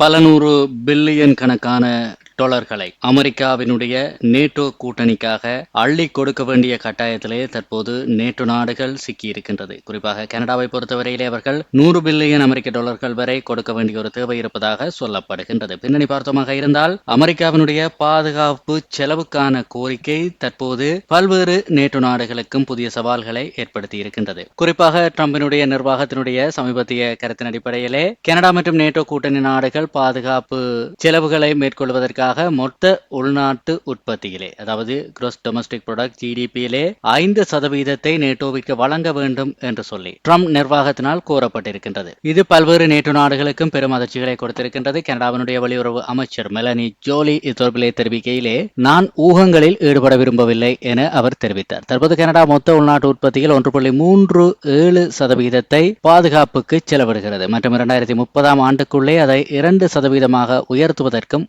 பல நூறு பில்லியன் கணக்கான டாலர்களை அமெரிக்காவினுடைய நேட்டோ கூட்டணிக்காக அள்ளி கொடுக்க வேண்டிய கட்டாயத்திலே தற்போது நேட்டோ நாடுகள் சிக்கியிருக்கின்றது. குறிப்பாக கனடாவை பொறுத்தவரையிலே அவர்கள் நூறு பில்லியன் அமெரிக்க டாலர்கள் வரை கொடுக்க வேண்டிய ஒரு தேவை இருப்பதாக சொல்லப்படுகின்றது. பின்னணி பார்த்தமாக இருந்தால் அமெரிக்காவினுடைய பாதுகாப்பு செலவுக்கான கோரிக்கை தற்போது பல்வேறு நேட்டோ நாடுகளுக்கும் புதிய சவால்களை ஏற்படுத்தி இருக்கின்றது குறிப்பாக ட்ரம்பினுடைய நிர்வாகத்தினுடைய சமீபத்திய கருத்தின் அடிப்படையிலே கனடா மற்றும் நேட்டோ கூட்டணி நாடுகள் பாதுகாப்பு செலவுகளை மேற்கொள்வதற்காக மொத்த உள்நாட்டு உற்பத்தியிலே அதாவது gross டொமஸ்டிக் ப்ராடக்ட் ஜிடிபியிலே ஐந்து சதவீதத்தை நேட்டோவிற்கு வழங்க வேண்டும் என்று சொல்லி ட்ரம்ப் நிர்வாகத்தினால் கோரப்பட்டிருக்கின்றது இது பல்வேறு நேட்டோ நாடுகளுக்கும் பெரும் அதிர்ச்சிகளை கொடுத்திருக்கின்றது. கனடாவினுடைய வெளியுறவு அமைச்சர் மெலனி ஜோலி இத்தொடர்பிலே தெரிவிக்கையிலே நான் ஊகங்களில் ஈடுபட விரும்பவில்லை என அவர் தெரிவித்தார். தற்போது கனடா மொத்த உள்நாட்டு உற்பத்தியில் ஒன்று புள்ளி மூன்று ஏழு சதவீதத்தை பாதுகாப்புக்கு செலவிடுகிறது. மற்றும் இரண்டாயிரத்தி முப்பதாம் ஆண்டுக்குள்ளே அதை இரண்டு சதவீதமாக உயர்த்துவதற்கும்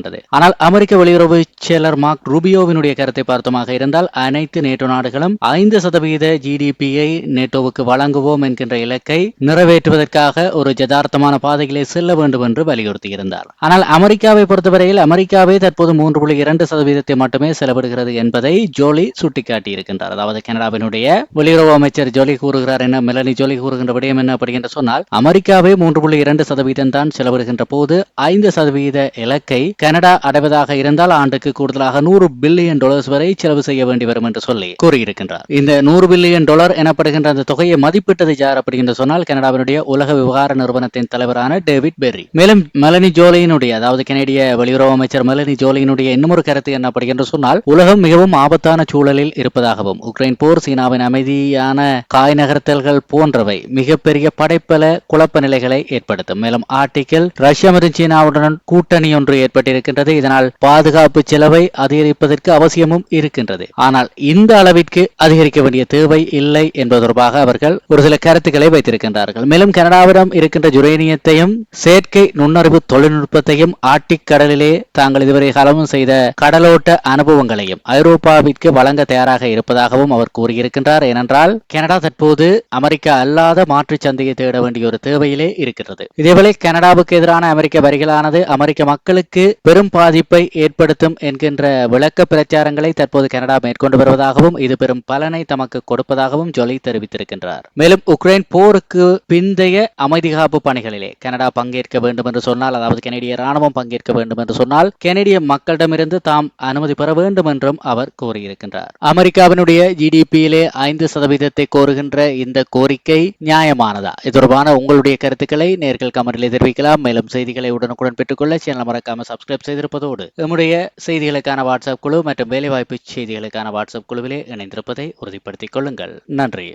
இருக்கின்றது ஆனால் அமெரிக்க வெளியுறவு செயலர் மார்க் ரூபியோவினுடைய கருத்தை பார்த்தமாக இருந்தால் அனைத்து நேட்டோ நாடுகளும் ஐந்து சதவீத ஜிடிபியை நேட்டோவுக்கு வழங்குவோம் என்கின்ற இலக்கை நிறைவேற்றுவதற்காக ஒரு ஜதார்த்தமான பாதையிலே செல்ல வேண்டும் என்று வலியுறுத்தியிருந்தார். ஆனால் அமெரிக்காவை பொறுத்தவரையில் அமெரிக்காவே தற்போது மூன்று புள்ளி இரண்டு சதவீதத்தை மட்டுமே செலவிடுகிறது என்பதை ஜோலி சுட்டிக்காட்டியிருக்கின்றார். அதாவது கனடாவினுடைய வெளியுறவு அமைச்சர் ஜோலி கூறுகிறார் என்ன மெலனி ஜோலி கூறுகின்ற விடயம் என்ன அப்படி என்று சொன்னால் அமெரிக்காவே மூன்று புள்ளி இரண்டு சதவீதம் தான் செலவிடுகின்ற போது ஐந்து சதவீத இலக்கை கனடா அடைவதாக இருந்தால் ஆண்டுக்கு கூடுதலாக நூறு பில்லியன் டாலர்ஸ் வரை செலவு செய்ய வேண்டி வரும் என்று சொல்லி கூறியிருக்கின்றார். இந்த நூறு பில்லியன் டாலர் எனப்படுகின்ற அந்த தொகையை மதிப்பிட்டது யார் அப்படி என்று சொன்னால் கனடாவினுடைய உலக விவகார நிறுவனத்தின் தலைவரான டேவிட் பெர்ரி. மேலும் மெலனி ஜோலியினுடைய அதாவது கனேடிய வெளியுறவு அமைச்சர் மெலனி ஜோலியினுடைய இன்னொரு கருத்து என்ன என்று சொன்னால் உலகம் மிகவும் ஆபத்தான சூழலில் இருப்பதாகவும் உக்ரைன் போர் சீனாவின் அமைதியான காய் நகர்த்தல்கள் போன்றவை மிகப்பெரிய படைப்பல குழப்ப நிலைகளை ஏற்படுத்தும். மேலும் ஆர்டிக்கில் ரஷ்யா மற்றும் சீனாவுடன் கூட்டணி ஒன்று ஏற்பட்டிருக்கின்றது இதனால் பாதுகாப்பு செலவை அதிகரிப்பதற்கு அவசியமும் இருக்கின்றது. ஆனால் இந்த அளவிற்கு அதிகரிக்க வேண்டிய தேவை இல்லை என்பது தொடர்பாக அவர்கள் ஒரு சில கருத்துக்களை வைத்திருக்கின்றார்கள். மேலும் கனடாவிடம் இருக்கின்ற யுரேனியத்தையும் செயற்கை நுண்ணறிவு தொழில்நுட்பத்தையும் ஆர்டிக் கடலிலே தாங்கள் இதுவரை காலமும் செய்த கடலோட்ட அனுபவங்களையும் ஐரோப்பாவிற்கு வழங்க தயாராக இருப்பதாகவும் அவர் கூறியிருக்கின்றார். ஏனென்றால் கனடா தற்போது அமெரிக்கா அல்லாத மாற்றுச் சந்தையை தேட வேண்டிய ஒரு தேவையிலே இருக்கிறது இதேவேளை கனடாவுக்கு எதிரான அமெரிக்க வரிகளானது அமெரிக்க மக்களுக்கு பெரும் பாதிப்பை ஏற்படுத்தும் என்கின்ற விளக்க பிரச்சாரங்களை தற்போது கனடா மேற்கொண்டு வருவதாகவும் இது பெரும் பலனை தமக்கு கொடுப்பதாகவும் ஜொலி தெரிவித்திருக்கின்றார். மேலும் உக்ரைன் போருக்கு பிந்தைய அமைதி காப்பு பணிகளிலே கனடா பங்கேற்க வேண்டும் என்று சொன்னால் அதாவது கனடிய ராணுவம் பங்கேற்க வேண்டும் என்று சொன்னால் கனடிய மக்களிடமிருந்து தாம் அனுமதி பெற வேண்டும் என்றும் அவர் கூறியிருக்கின்றார் அமெரிக்காவினுடைய ஜிடிபியிலே ஐந்து சதவீதத்தை கோருகின்ற இந்த கோரிக்கை நியாயமானதா? இது தொடர்பான உங்களுடைய கருத்துக்களை நேர்கள் கமெண்டிலே தெரிவிக்கலாம். மேலும் செய்திகளை உடனுக்குடன் பெற்றுக்கொள்ள சேனல் மறக்காம சப்ஸ்கிரைப் செய்திருப்பதோடு நம்முடைய செய்திகளுக்கான வாட்ஸ்அப் குழு மற்றும் வேலைவாய்ப்பு செய்திகளுக்கான வாட்ஸ்அப் குழுவிலே இணைந்திருப்பதை உறுதிப்படுத்திக் கொள்ளுங்கள். நன்றி.